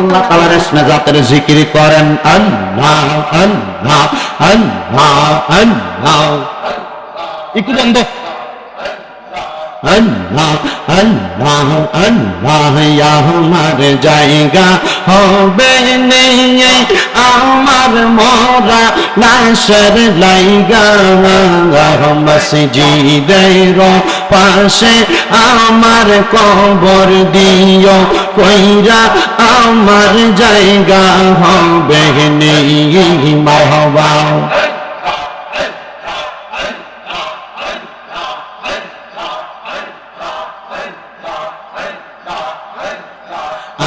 আল্লাহ তালার ইসমে জাতের জিকির করেন, আল্লাহ আল্লাহ আল্লাহ আল্লাহ। একটু বন্ধ আল্লাহ আল্লাহ আল্লাহ আমার জায়গা হবে নেই, আমার মরা লাশের লাইগা। মসজিদের পাশে আমার কবর দিও কইরা আমার জায়গা হবে নেই মারহবা।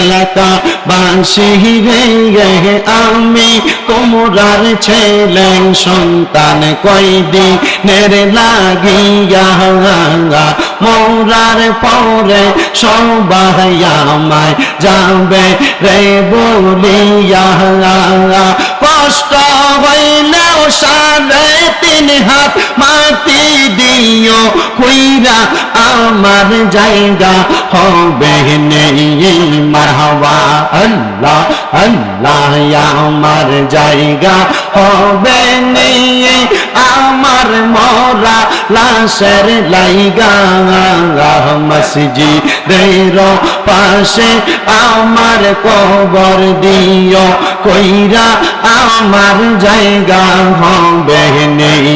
এলাকা বাসি রে আমি তোমরার ছেলে সন্তান কয়দিনের লাগিয়া মোরার পরে সবাই যাবে রে বলিয়া কষ্ট হইলেও সাড়ে তিন হাত মাটি দিও, কইরা আমার জায়গা হবে নেই মারহাবা আল্লাহ আল্লাহ আমার জায়গা হবে নেই আমার মরা লাশের লাইগা। মসজিদের পাশে আমার কবর দিও, কইরা আমার জায়গা হবে নেই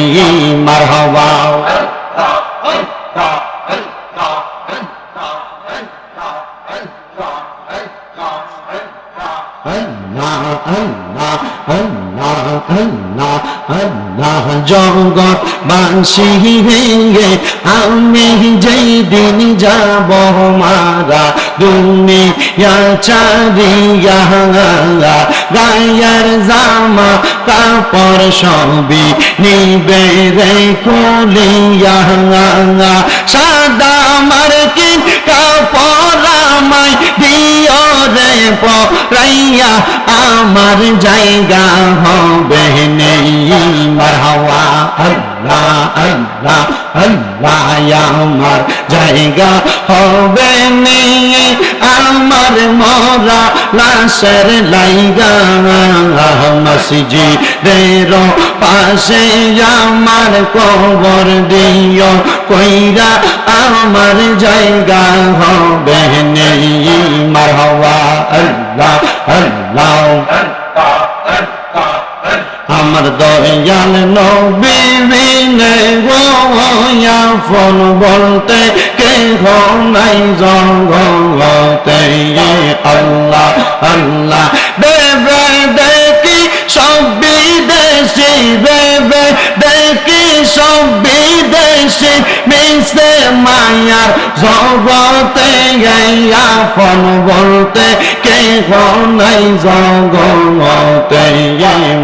মারহাবা। জগৎ বাসি ভেঙে আমি যেই দিন যাব মারা, দুনিয়া চারিয়া গায়ের জামা কাপড় সবই নিবে রে কুলিয়া সাদা মার্কিন কাপড় আমায় দিও রে পরাইয়া আমার জায়গা হবে নেই। মারহাওয়া আল্লাহ আল্লাহ আল্লাহ, আমার জায়গা হবে নেই। আমার মরা লাশের লাইগা, মসজিদের পাশে আমার কবর দিও, কইরা আমার জায়গা হবে নেই। মারহাওয়া আল্লাহ আল্লাহ আমার দয়াল নবী ফোন বলতে কে নাই জগতে আল্লাহ আল্লাহ মিশে মায়ার জগতে আপন বলতে কে নাই জগতে।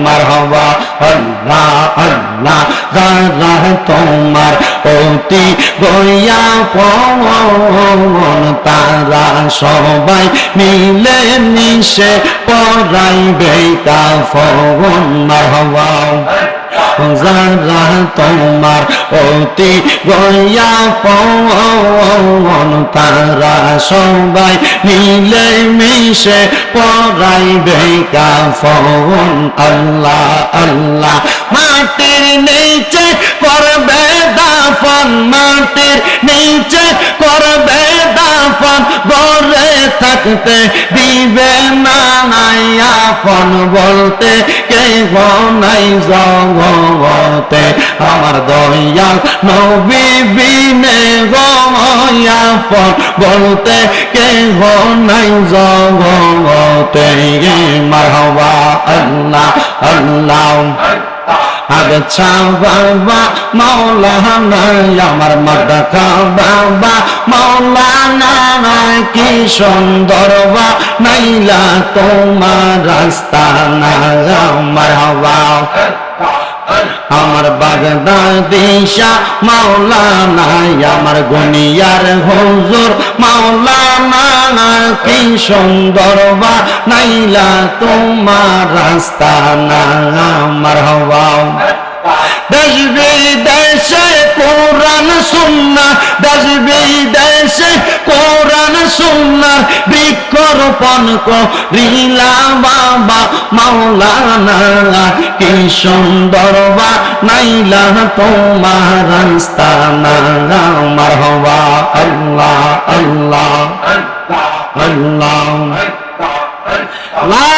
মারহবা, আল্লাহ আল্লাহ, যারা তোমার অতি গয়া পন তারা সবাই মিলে মিশে পড়াইবে কাফন মারহবা। যারা তোমার অতি গয়া পন তারা সবাই মিলে মিশে পড়াইবে কাফন আল্লাহ আল্লাহ, মাটির নিচে করবে দাফন, মাটির নিচে করবে থাকতে দিবে না আপন বলতে কে নাই জগতে। আমার দয়াল নবী বিনে গয়াপন বলতে কে নাই জগতে। মারহবা আল্লাহ আল্লাহ। আচ্ছা বাবা, মৌলানা, আমার মাদাকা বাবা। মৌলানা কি সুন্দর বা, নাইলা তোমার রাস্তা না আমার হওয়া। আমার বাগদাদিশা মাওলানা, আমার গনিয়ার হুজুর মাওলানা, কি সুন্দর বা নাইলা তোমার রাস্তা না আমার হওয়া দেশ বিদেশে কোরআন সুন্না দেশ বিদেশে কোরআন সুন্নার বৃক্ষরোপণ করিলা বাবা মাওলানা কি সুন্দর বা নাইলা তোমার রাস্তা না আমার হওয়া আল্লাহ আল্লাহ আল্লাহ লা